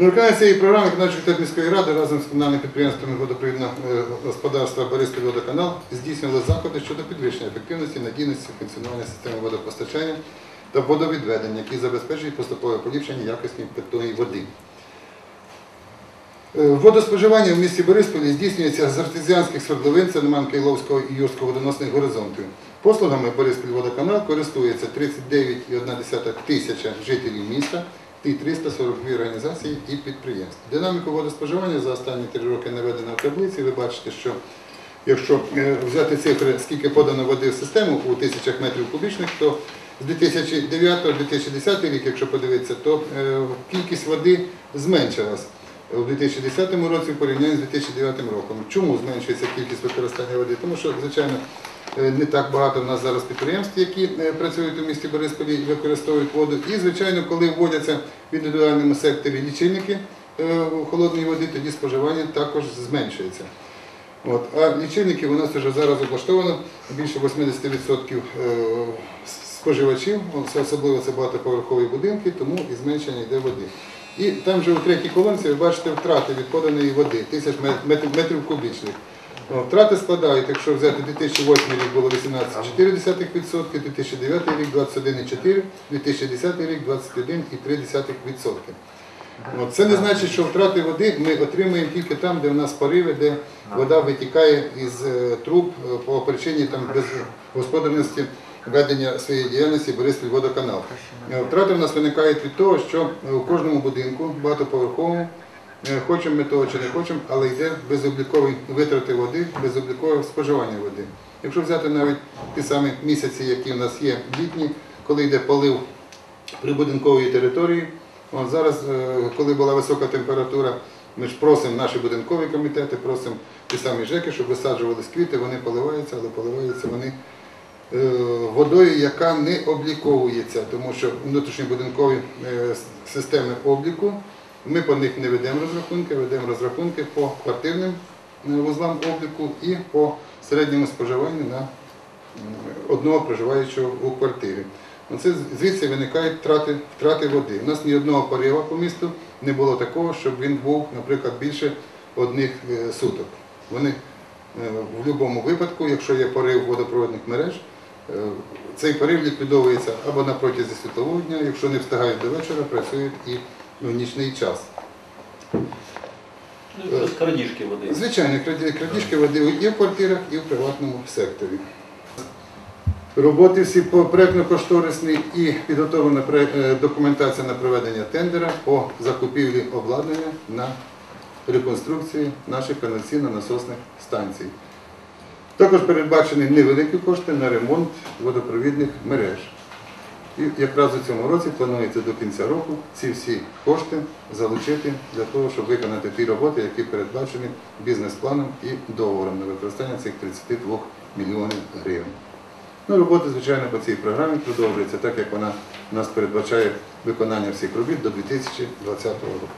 На виконання цієї програми комітет міської ради разом з комунальними підприємствами водопровідного е, господарства Бориспіль водоканал здійснювали заходи щодо підвищення ефективності, надійності функціонування системи водопостачання та водовідведення, які забезпечують поступове поліпшення якості питної води. Е, Водоспоживання в місті Бориспілі здійснюється з артезіанських свердловин, це Неманки Іловського і Юрського водоносних горизонтів. Послугами Бориспіль водоканал користується 39,1 тисяча жителів міста і 342 організації і підприємств. Динаміку водоспоживання за останні три роки наведена в таблиці. Ви бачите, що якщо е, взяти цифри, скільки подано води в систему у тисячах метрів кубічних, то з 2009-2010 рік, якщо подивитися, то е, кількість води зменшилась у 2010 році в порівнянні з 2009 роком. Чому зменшується кількість використання води? Тому що, звичайно, не так багато в нас зараз підприємств, які е, працюють у місті Борисполі і використовують воду. І, звичайно, коли вводяться в індивідуальному секторі лічильники е, холодної води, тоді споживання також зменшується. От. А лічильників у нас вже зараз облаштовано більше 80% е, споживачів, особливо це багатоповерхові будинки, тому і зменшення йде води. І там вже у третій колонці ви бачите втрати від поданої води, тисяч метрів кубічних. Втрати складають, якщо взяти 2008 рік було 18,4%, 2009 рік 21,4%, 2010 рік 21,3%. Це не значить, що втрати води ми отримуємо тільки там, де в нас пориви, де вода витікає із е, труб е, по причині там, безгосподарності ведення своєї діяльності Бориспіль водоканал. Е, Втрати в нас виникають від того, що у кожному будинку багатоповерховому, хочемо ми того чи не хочемо, але йде безоблікові витрати води, безоблікове споживання води. Якщо взяти навіть ті самі місяці, які в нас є літні, коли йде полив прибудинкової території. От зараз, е, коли була висока температура, ми ж просимо наші будинкові комітети, просимо ті самі ЖЕКи, щоб висаджувались квіти, вони поливаються, але поливаються вони е, водою, яка не обліковується, тому що внутрішньобудинкові е, с- системи обліку, ми по них не ведемо розрахунки, ведемо розрахунки по квартирним е, вузлам обліку і по середньому споживанню на одного проживаючого у квартирі. Оце звідси виникають втрати, втрати води. У нас ні одного порива по місту не було такого, щоб він був, наприклад, більше одних е, суток. Вони е, в будь-якому випадку, якщо є порив водопровідних мереж, е, цей порив ліквідовується або на протязі світлового дня, якщо не встигають до вечора, працюють і в нічний час. Ну, крадіжки води. Звичайно, крадіжки води і в квартирах, і в приватному секторі. Роботи всі по проєктно-кошторисні і підготовлена е, документація на проведення тендера по закупівлі обладнання на реконструкцію наших каналізаційно-насосних станцій. Також передбачені невеликі кошти на ремонт водопровідних мереж. І якраз у цьому році планується до кінця року ці всі кошти залучити для того, щоб виконати ті роботи, які передбачені бізнес-планом і договором на використання цих 32 мільйонів гривень. Ну, робота, звичайно, по цій програмі продовжуються, так, як вона у нас передбачає виконання всіх робіт до 2020 року.